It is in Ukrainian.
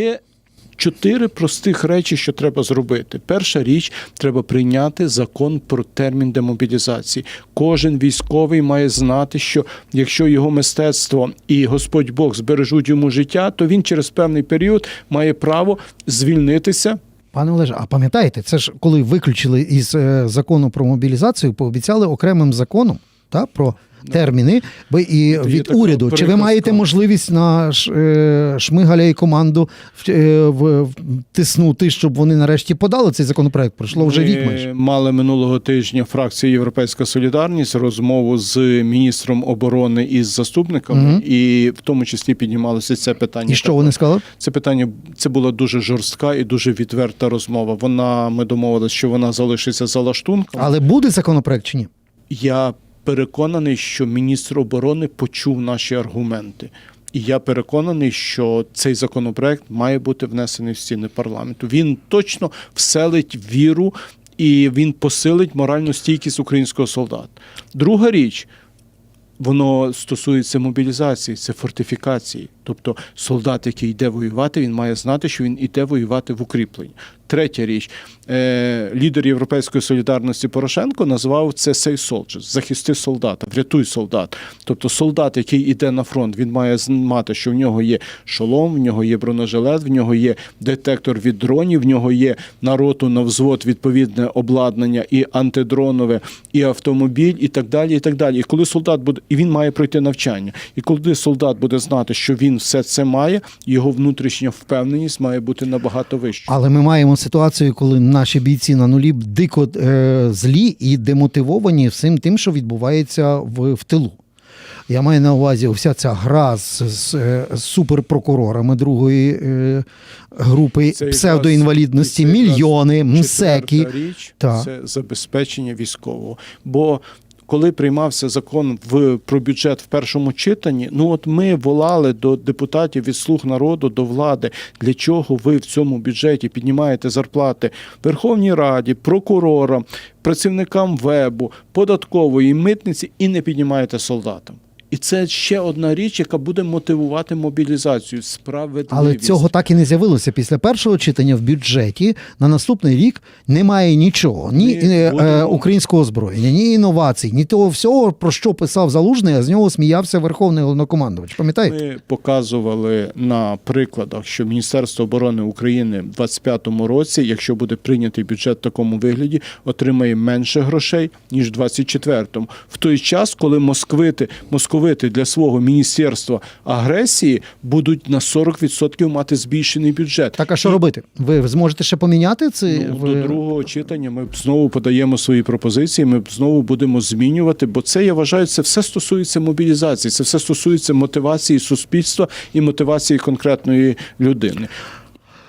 Є чотири простих речі, що треба зробити. Перша річ треба прийняти закон про термін демобілізації. Кожен військовий має знати, що якщо його мистецтво і Господь Бог збережуть йому життя, то він через певний період має право звільнитися. Пане Олеже, а пам'ятаєте, це ж коли виключили із е, закону про мобілізацію, пообіцяли окремим законом та, про терміни, бо і Є від уряду. Чи ви маєте можливість на е, Шмигаля і команду в- е, втиснути, щоб вони нарешті подали цей законопроект? Пройшло вже рік майже. мали минулого тижня фракція Європейська Солідарність розмову з міністром оборони і з заступниками, Мгм. і в тому числі піднімалося це питання. І що вони сказали? Це питання це була дуже жорстка і дуже відверта розмова. Вона ми домовилися, що вона залишиться за лаштунком. Але буде законопроект чи ні? Я переконаний, що міністр оборони почув наші аргументи. І я переконаний, що цей законопроект має бути внесений в стіни парламенту. Він точно вселить віру і він посилить моральну стійкість українського солдата. Друга річ. Воно стосується мобілізації, це фортифікації. Тобто солдат, який йде воювати, він має знати, що він йде воювати в укріплення. Третя річ, е, лідер Європейської солідарності Порошенко назвав це «Save soldiers» – захисти солдата, врятуй солдат. Тобто солдат, який йде на фронт, він має знати, що в нього є шолом, в нього є бронежилет, в нього є детектор від дронів, в нього є на роту, на взвод відповідне обладнання і антидронове, і автомобіль, і так далі. І так далі. І коли солдат буде, і він має пройти навчання. І коли солдат буде знати, що він все це має, його внутрішня впевненість має бути набагато вищою. Але ми маємо ситуацію, коли наші бійці на нулі дико е, злі і демотивовані всім тим, що відбувається в, в тилу. Я маю на увазі вся ця гра з, з, е, з суперпрокурорами другої е, групи Це псевдоінвалідності, це мільйони, МСЕКи. Річ Так. це забезпечення військового. Бо коли приймався закон в про бюджет в першому читанні, ну от ми волали до депутатів від слуг народу до влади. Для чого ви в цьому бюджеті піднімаєте зарплати Верховній Раді, прокурорам, працівникам вебу, податкової митниці і не піднімаєте солдатам? І це ще одна річ, яка буде мотивувати мобілізацію. Справедливість. Але цього так і не з'явилося після першого читання в бюджеті. На наступний рік немає нічого, ні е, е, українського озброєння, ні інновацій, ні того всього, про що писав Залужний, а з нього сміявся верховний головнокомандувач. Пам'ятаєте? Ми показували на прикладах, що Міністерство оборони України в 2025 році, якщо буде прийнятий бюджет в такому вигляді, отримає менше грошей ніж в 2024. В той час, коли москвити, московити для свого міністерства агресії будуть на 40% мати збільшений бюджет. Так, а що робити? Ви зможете ще поміняти це? Ну, в- До другого читання ми знову подаємо свої пропозиції. Ми знову будемо змінювати, бо це я вважаю, це все стосується мобілізації, це все стосується мотивації суспільства і мотивації конкретної людини.